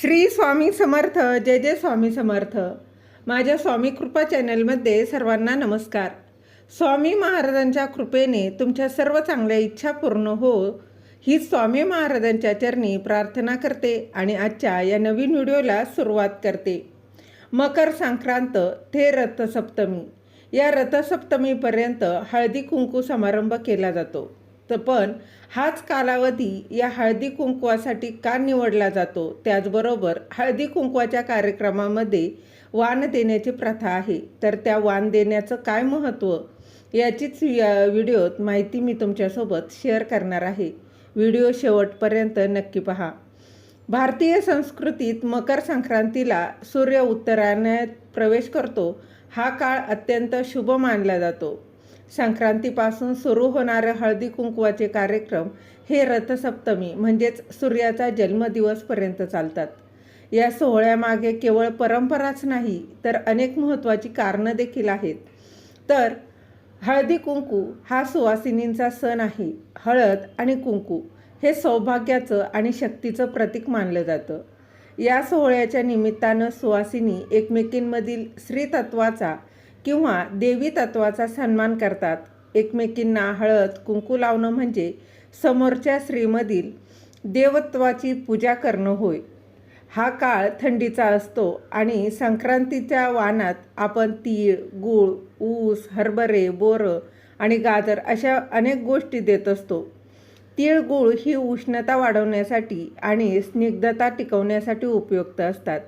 श्री स्वामी समर्थ जय जय स्वामी समर्थ. माझ्या स्वामी कृपा चॅनलमध्ये सर्वांना नमस्कार. स्वामी महाराजांच्या कृपेने तुमच्या सर्व चांगल्या इच्छा पूर्ण हो. ही स्वामी महाराजांच्या चरणी प्रार्थना करते आणि आजच्या या नवीन व्हिडिओला सुरुवात करते. मकर संक्रांत ते रथसप्तमी. या रथसप्तमीपर्यंत हळदी कुंकू समारंभ केला जातो. तर पण हाच कालावधी या हळदी कुंकवासाठी का निवडला जातो? त्याचबरोबर हळदी कुंकवाच्या कार्यक्रमामध्ये वाण देण्याची प्रथा आहे. तर त्या वाण देण्याचं काय महत्त्व याचीच व्हिडिओत माहिती मी तुमच्यासोबत शेअर करणार आहे. व्हिडिओ शेवटपर्यंत नक्की पहा. भारतीय संस्कृतीत मकर संक्रांतीला सूर्य उत्तरायणात प्रवेश करतो. हा काळ अत्यंत शुभ मानला जातो. संक्रांतीपासून सुरू होणारे हळदी कुंकवाचे कार्यक्रम हे रथसप्तमी म्हणजेच सूर्याचा जन्मदिवसपर्यंत चालतात. या सोहळ्यामागे केवळ परंपराच नाही तर अनेक महत्त्वाची कारणं देखील आहेत. तर हळदी कुंकू हा सुवासिनींचा सण आहे. हळद आणि कुंकू हे सौभाग्याचं आणि शक्तीचं प्रतीक मानलं जातं. या सोहळ्याच्या निमित्तानं सुवासिनी एकमेकींमधील स्त्रीतत्वाचा किंवा देवी तत्वाचा सन्मान करतात. एकमेकींना हळद कुंकू लावणं म्हणजे समोरच्या स्त्रीमधील देवत्वाची पूजा करणं होय. हा काळ थंडीचा असतो आणि संक्रांतीच्या वानात आपण तीळ गूळ ऊस हरभरे बोरं आणि गाजर अशा अनेक गोष्टी देत असतो. तीळ ही उष्णता वाढवण्यासाठी आणि स्निग्धता टिकवण्यासाठी उपयुक्त असतात.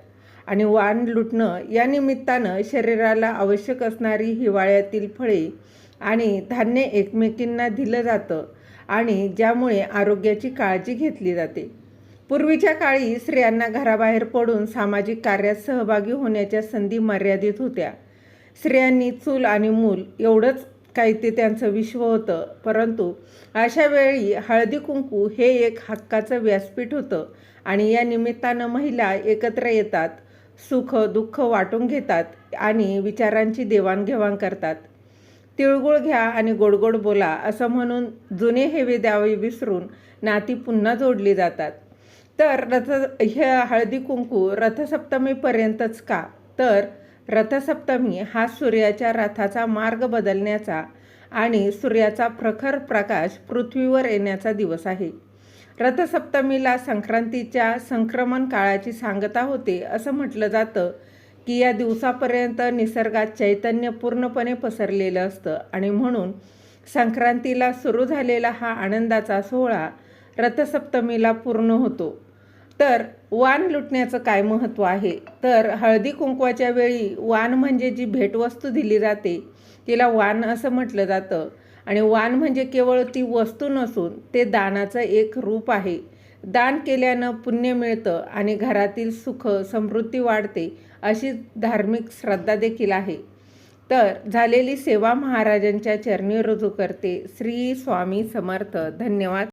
आणि वाण लुटणं या निमित्तानं शरीराला आवश्यक असणारी हिवाळ्यातील फळे आणि धान्य एकमेकींना दिलं जातं आणि ज्यामुळे आरोग्याची काळजी घेतली जाते. पूर्वीच्या काळी स्त्रियांना घराबाहेर पडून सामाजिक कार्यात सहभागी होण्याच्या संधी मर्यादित होत्या. स्त्रियांनी चूल आणि मूल एवढंच काही ते त्यांचं विश्व होतं परंतु अशा वेळी हळदी कुंकू हे एक हक्काचं व्यासपीठ होतं आणि या निमित्तानं महिला एकत्र येतात सुख दुःख वाटून घेतात आणि विचारांची देवाणघेवाण करतात. तिळगुळ घ्या आणि गोडगोड बोला असं म्हणून जुने हेवे द्यावे विसरून नाती पुन्हा जोडली जातात. तर रथ हे हळदी कुंकू रथसप्तमीपर्यंतच का? तर रथसप्तमी हा सूर्याच्या रथाचा मार्ग बदलण्याचा आणि सूर्याचा प्रखर प्रकाश पृथ्वीवर येण्याचा दिवस आहे. रथसप्तमीला संक्रांतीच्या संक्रमण काळाची सांगता होते असं म्हटलं जातं की या दिवसापर्यंत निसर्गात चैतन्य पूर्णपणे पसरलेलं असतं आणि म्हणून संक्रांतीला सुरू झालेला हा आनंदाचा सोहळा रथसप्तमीला पूर्ण होतो. तर वाण लुटण्याचं काय महत्त्व आहे? तर हळदी कुंकवाच्या वेळी वाण म्हणजे जी भेटवस्तू दिली जाते तिला वाण असं म्हटलं जातं. आणि वाण म्हणजे केवळ ती वस्तू नसून ते दानाचं एक रूप आहे. दान केल्यानं पुण्य मिळतं आणि घरातील सुख समृद्धी वाढते अशी धार्मिक श्रद्धा देखील आहे. तर झालेली सेवा महाराजांच्या चरणी रुजू करते. श्री स्वामी समर्थ. धन्यवाद.